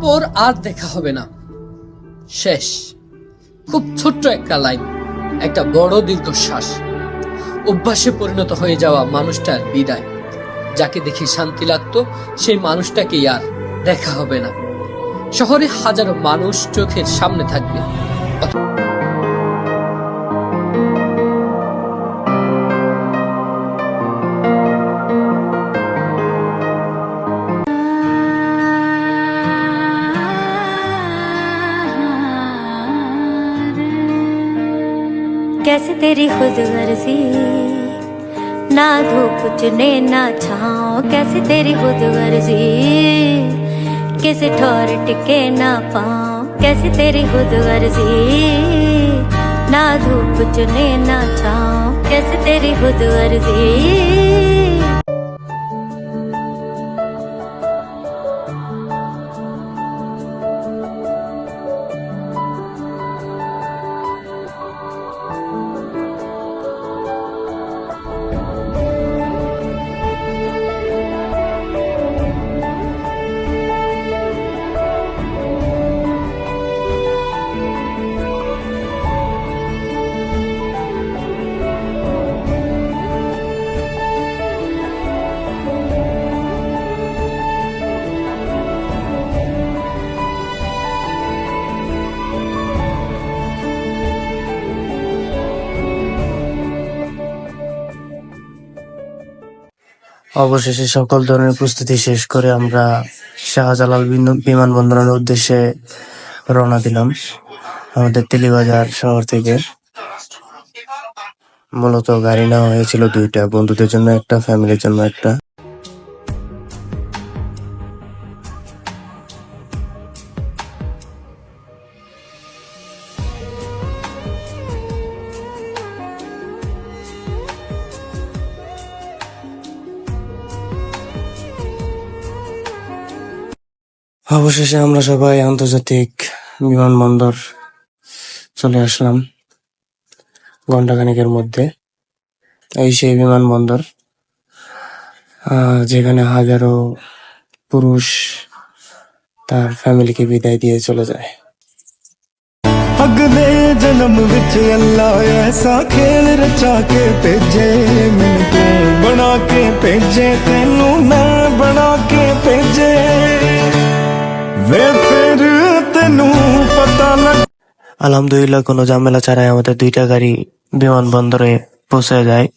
এরপর আর দেখা হবে না। শেষ। খুব ছোট্ট একটা লাইন, একটা বড় দীর্ঘশ্বাস। অভ্যাসে পরিণত হয়ে যাওয়া মানুষটার বিদায়। যাকে দেখে শান্তি লাগত, সেই মানুষটাকেই আর দেখা হবে না। শহরে হাজারো মানুষ চোখের সামনে থাকবে। कैसे तेरी खुद गर्जी ना धूप चुने ना छाओ कैसे तेरी खुद गर्जी किसे ठोर टिके ना पाओ कैसे तेरी खुद गर्जी ना धूप चुने ना छाओ कैसे तेरी खुद गर्जी অবশেষে সকল ধরনের প্রস্তুতি শেষ করে আমরা শাহজালাল বিন- বিমানবন্দরের উদ্দেশ্যে রওনা দিলাম আমাদের তেলিবাজার শহর থেকে। মূলত গাড়ি নেওয়া হয়েছিল দুইটা, বন্ধুদের জন্য একটা ফ্যামিলির জন্য একটা। অবশেষে আমরা সবাই আন্তর্জাতিক বিমানবন্দর চলে আসলাম ঘন্টাখানেকের মধ্যে এই সেই বিমানবন্দর আহ, যেখানে হাজারো পুরুষ তার ফ্যামিলিকে বিদায় দিয়ে চলে যায় ਅਗਲੇ ਜਨਮ ਵਿੱਚ ਅੱਲਾ ਐਸਾ ਖੇਲ ਰਚਾ ਕੇ ਭੇਜੇ ਮੈਨੂੰ ਤੂੰ ਬਣਾ ਕੇ ਭੇਜੇ ਤੈਨੂੰ ਮੈਂ ਬਣਾ ਕੇ ਭੇਜੇ ਵੇ ਫਿਰ ਤੈਨੂੰ ਪਤਾ ਲੱਗ আলহামদুলিল্লাহ কোনো ঝামেলা ছাড়াই আমাদের দুইটা গাড়ি বিমানবন্দরে পৌঁছে যায়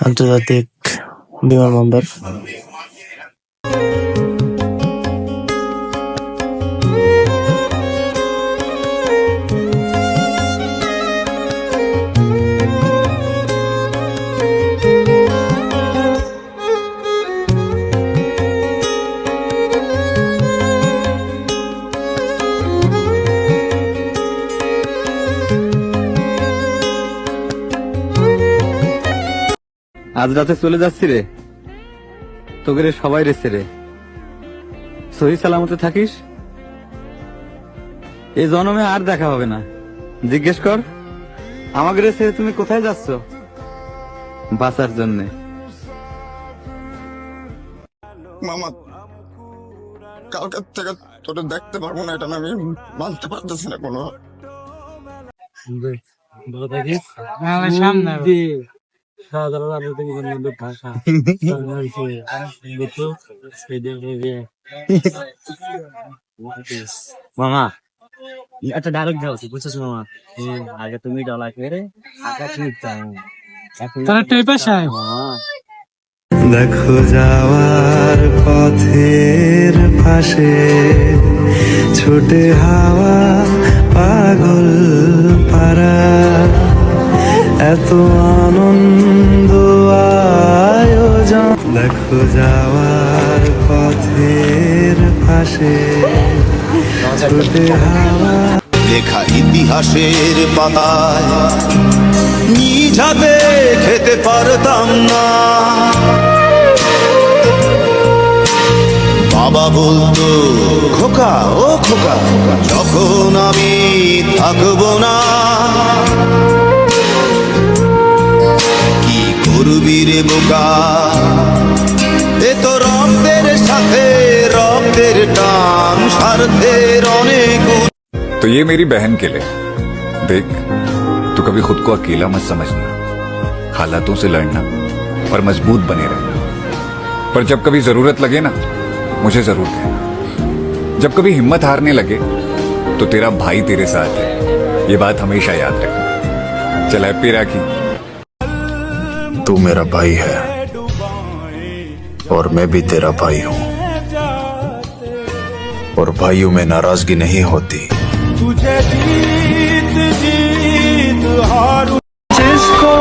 আন্তর্জাতিক বিমানবন্দর আজ রাতে চলে যাচ্ছি রে। তোকে রে সবাই রেছে রে। সহি সালামতে থাকিস? এ জনমে আর দেখা হবে না। জিজ্ঞেস কর আমাকে রেছে তুমি কোথায় যাচ্ছ? বাঁচার জন্যে। মামা কালকে থেকে তোরে দেখতে পারব না এটা না আমি মানতে পারতেছি না কোনো। মামা একটা ডায়লগ দেওয়া উচিত মামা? আগে তুমি ডলা করে আগে তুমি তারা টেপে মামা। দেখো যাওয়ার পথের পাশে ছোটে হাওয়া পাগল পারা এত আনন্দ আয়োজন। দেখো যাওয়ার পথের পাশে। লেখা ইতিহাসের পাতায়। নিঝাতে খেতে পারতাম না। বাবা বলতো, খোকা, ও খোকা, যখন আমি থাকব না বোকা এ তো রং রক্তের সাথে রক্তের টান স্বার্থের অনেক तो ये मेरी बहन के लिए देख तू कभी खुद को अकेला मत समझना हालातों से लड़ना और मजबूत बने रहना पर जब कभी जरूरत लगे ना मुझे जरूर कहना जब कभी हिम्मत हारने लगे तो तेरा भाई तेरे साथ है ये बात हमेशा याद रखना चल हैप्पी राखी तू मेरा भाई है। और मैं भी तेरा भाई हूँ। और भाइयों में नाराज़गी नहीं होती। तुझे जीत जीत हारू। जिसको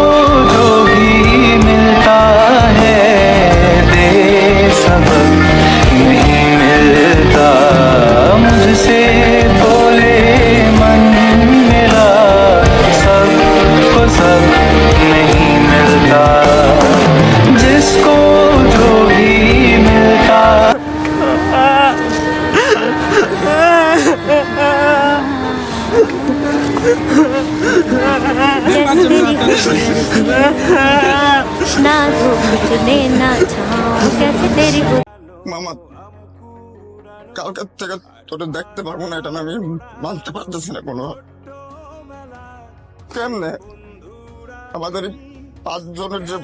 ভেরি মামা কালকে থেকে তোটা দেখতে পারব না এটা আমি মানতে পারতেছি না কোনো। কেমনে? আমাদের পাঁচজনের যে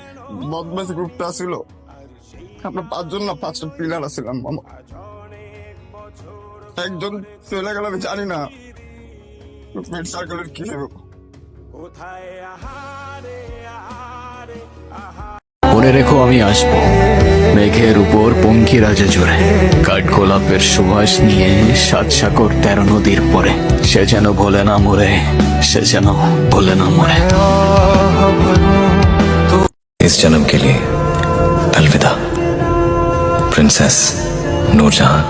বদমাস গ্রুপটা ছিল আমরা পাঁচজন না পাঁচটা পিলার আছিলাম মামা। একজন চলে গেল আমি জানি না। মিড সার্কেলের কি হবে? মনে রেখো আমি আসব। মেঘের উপর পঙ্কি রাজা জুড়ে কাঠ গোলাপের সুবাস নিয়ে সাত সাগর তেরো নদীর পরে সে যেন ভোলে না মরে সে যেন ভোলে না মরে इस जन्म के लिए अलविदा प्रिंसेस नूरजहां